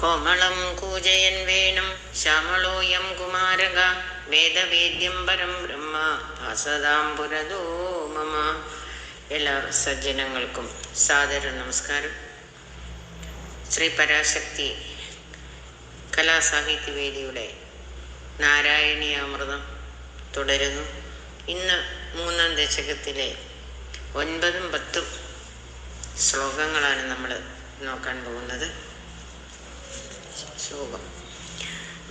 കോമളം കൂജയൻ വേണം. ശ്യാമളോയം കുമാരക. വേദവേദ്യം പരം ബ്രഹ്മ. പുരതോ മമ. എല്ലാ സജ്ജനങ്ങൾക്കും സാദര നമസ്കാരം. ശ്രീ പരാശക്തി കലാസാഹിത്യവേദിയുടെ നാരായണീയാമൃതം തുടരുന്നു. ഇന്ന് മൂന്നാം ദശകത്തിലെ ഒൻപതും പത്തും ശ്ലോകങ്ങളാണ് നമ്മൾ നോക്കാൻ പോകുന്നത്. ശ്ലോകം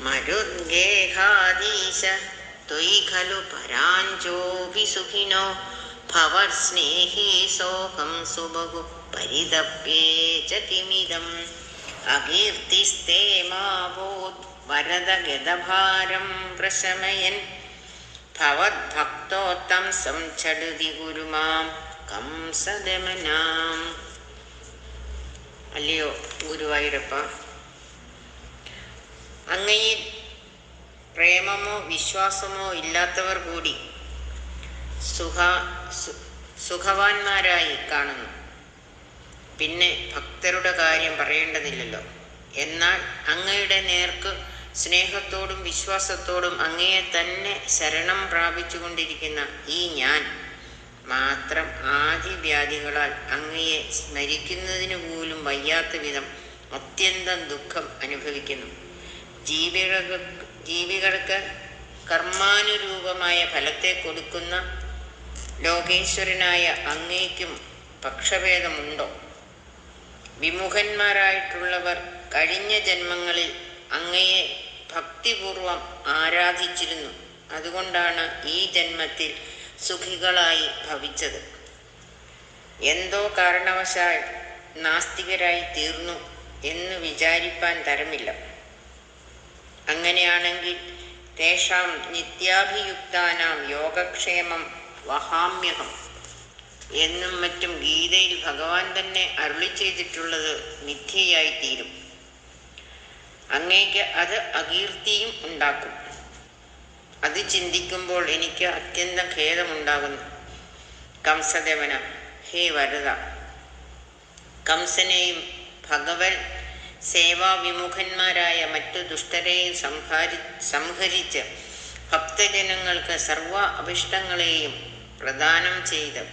മരുദ്ഗേഹാദീശ ത്വയി ഖലു പരാഞ്ചോപി സുഖിനോ ഭവസ്നേഹി സോഹം സുബഹു പരിതപ്യേ ച കിമിദം അകീർത്തിസ്തേ മാവോദ് വരദഗതഭാരം പ്രശമയൻ. ഭവദ്ഭക്തോത്തം സംഛടുതി ഗുരുമാം കംസദമനാം അല്ലയോ ഗുരുവായൂരപ്പ. അങ്ങയിൽ പ്രേമമോ വിശ്വാസമോ ഇല്ലാത്തവർ കൂടി സുഖ സുഖവാന്മാരായി കാണുന്നു. പിന്നെ ഭക്തരുടെ കാര്യം പറയേണ്ടതില്ലല്ലോ. എന്നാൽ അങ്ങയുടെ നേർക്ക് സ്നേഹത്തോടും വിശ്വാസത്തോടും അങ്ങയെ തന്നെ ശരണം പ്രാപിച്ചുകൊണ്ടിരിക്കുന്ന ഈ ഞാൻ മാത്രം ആദിവ്യാധികളാൽ അങ്ങയെ സ്മരിക്കുന്നതിന് പോലും വയ്യാത്ത വിധം അത്യന്തം ദുഃഖം അനുഭവിക്കുന്നു. ജീവികൾക്ക് ജീവികൾക്ക് കർമാനുരൂപമായ ഫലത്തെ കൊടുക്കുന്ന ലോകേശ്വരനായ അങ്ങേക്കും പക്ഷഭേദമുണ്ടോ? വിമുഖന്മാരായിട്ടുള്ളവർ കഴിഞ്ഞ ജന്മങ്ങളിൽ അങ്ങയെ ഭക്തിപൂർവം ആരാധിച്ചിരുന്നു. അതുകൊണ്ടാണ് ഈ ജന്മത്തിൽ സുഖികളായി ഭവിച്ചത്. എന്തോ കാരണവശാൽ നാസ്തികരായി തീർന്നു എന്ന് വിചാരിപ്പാൻ തരമില്ല. അങ്ങനെയാണെങ്കിൽ തേഷാം നിത്യാഭിയുക്താനാം യോഗക്ഷേമം വഹാമ്യഹം. എന്നും മറ്റും ഗീതയിൽ ഭഗവാൻ തന്നെ അരുളി ചെയ്തിട്ടുള്ളത് മിഥ്യയായി തീരും അങ്ങേക്ക് അത് അകീർത്തിയും ഉണ്ടാക്കും. അത് ചിന്തിക്കുമ്പോൾ എനിക്ക് അത്യന്തം ഖേദമുണ്ടാകുന്നു. കംസദേവന ഹേ വരദ. കംസനെയും ഭഗവൻ സേവാവിമുഖന്മാരായ മറ്റു ദുഷ്ടരെയും സംഹാരി സംഹരിച്ച് ഭക്തജനങ്ങൾക്ക് സർവ അഭിഷ്ടങ്ങളെയും പ്രദാനം ചെയ്ത്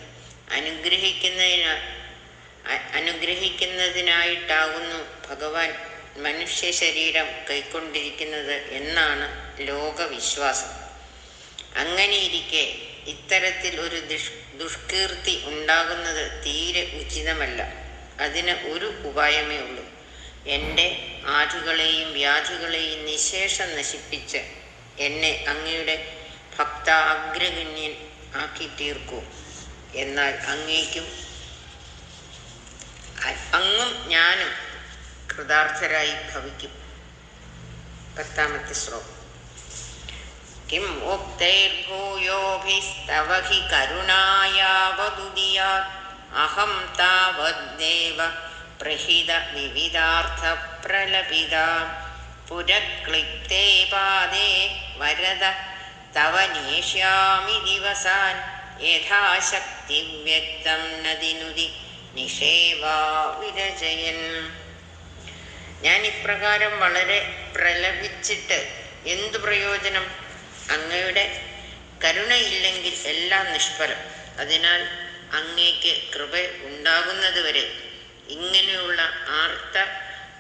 അനുഗ്രഹിക്കുന്നതിന് അനുഗ്രഹിക്കുന്നതിനായിട്ടാകുന്നു ഭഗവാൻ മനുഷ്യ ശരീരം കൈക്കൊണ്ടിരിക്കുന്നത് എന്നാണ് ലോകവിശ്വാസം. അങ്ങനെയിരിക്കെ ഇത്തരത്തിൽ ഒരു ദുഷ് ദുഷ്കീർത്തി ഉണ്ടാകുന്നത് തീരെ ഉചിതമല്ല. അതിന് ഒരു ഉപായമേ ഉള്ളൂ. എന്റെ ആധികളെയും വ്യാധികളെയും നിശേഷം നശിപ്പിച്ച് എന്നെ അങ്ങയുടെ ഭക്ത അഗ്രഗണ്യൻ ആക്കി തീർക്കൂ. എന്നാൽ അങ്ങേക്കും അങ്ങും ഞാനും കൃതാർത്ഥരായി ഭവിക്കും. പത്താമത്തെ ശ്ലോകം. കിം ഹി കരുണായാവതുദിയാത് അഹം താവദ്ദേവ വിവിധാർത്ഥ പ്രലപിത പുരക്ലിപ്തേ പാദേ തവ നേഷ്യാമി ദിവസാൻ. യഥാശക്തി വ്യക്തം നദിനുതി നിഷേവാ വിരചയൻ. ഞാൻ ഇപ്രകാരം വളരെ പ്രലപിച്ചിട്ട് എന്തു പ്രയോജനം? അങ്ങയുടെ കരുണയില്ലെങ്കിൽ എല്ലാം നിഷ്ഫലം. അതിനാൽ അങ്ങേക്ക് കൃപ ഉണ്ടാകുന്നതുവരെ ഇങ്ങനെയുള്ള ആർത്ത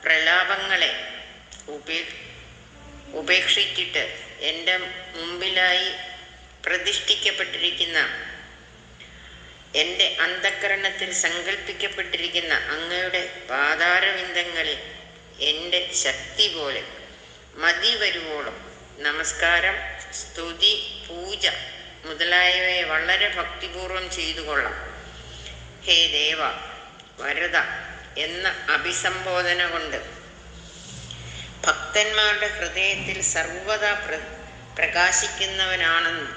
പ്രലാപങ്ങളെ ഉപേ ഉപേക്ഷിച്ചിട്ട് എന്റെ മുമ്പിലായി പ്രതിഷ്ഠിക്കപ്പെട്ടിരിക്കുന്ന എന്റെ അന്ധക്കരണത്തിൽ സങ്കല്പിക്കപ്പെട്ടിരിക്കുന്ന അങ്ങയുടെ പാതാരവിന്ദങ്ങളിൽ എന്റെ ശക്തി പോലെ മതി വരുവോളം. നമസ്കാരം സ്തുതി പൂജ മുതലായവയെ വളരെ ഭക്തിപൂർവം ചെയ്തു കൊള്ളാം ഹേ ദേവ വരദ എന്ന അഭിസംബോധന കൊണ്ട് ഭക്തന്മാരുടെ ഹൃദയത്തിൽ സർവദാ പ്ര പ്രകാശിക്കുന്നവനാണെന്നും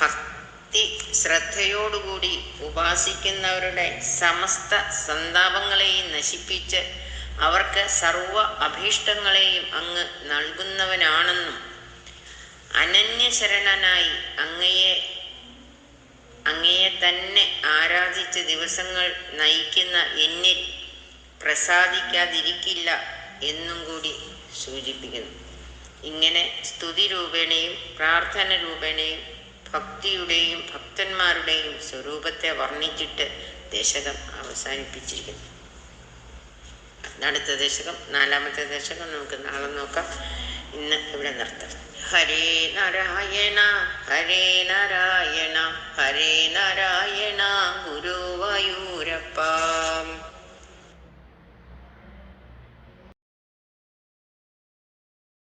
ഭക്തി ശ്രദ്ധയോടുകൂടി ഉപാസിക്കുന്നവരുടെ സമസ്ത സന്താപങ്ങളെയും നശിപ്പിച്ച് അവർക്ക് സർവ അഭീഷ്ടങ്ങളെയും അങ്ങ് നൽകുന്നവനാണെന്നും അനന്യശരണനായി അങ്ങയെ അങ്ങയെ തന്നെ ആരാധിച്ച് ദിവസങ്ങൾ നയിക്കുന്ന എന്നിൽ പ്രസാദിക്കാതിരിക്കില്ല എന്നും കൂടി സൂചിപ്പിക്കുന്നു. ഇങ്ങനെ സ്തുതി രൂപേണയും പ്രാർത്ഥന രൂപേണയും ഭക്തിയുടെയും ഭക്തന്മാരുടെയും സ്വരൂപത്തെ വർണിച്ചിട്ട് ദശകം അവസാനിപ്പിച്ചിരിക്കുന്നു. അടുത്ത ദശകം നാലാമത്തെ ദശകം നമുക്ക് നാളെ നോക്കാം. ഇന്ന് ഇവിടെ നിർത്താം. ഹരേ നാരായണ ഹരേ നാരായണ ഹരേ നാരായണ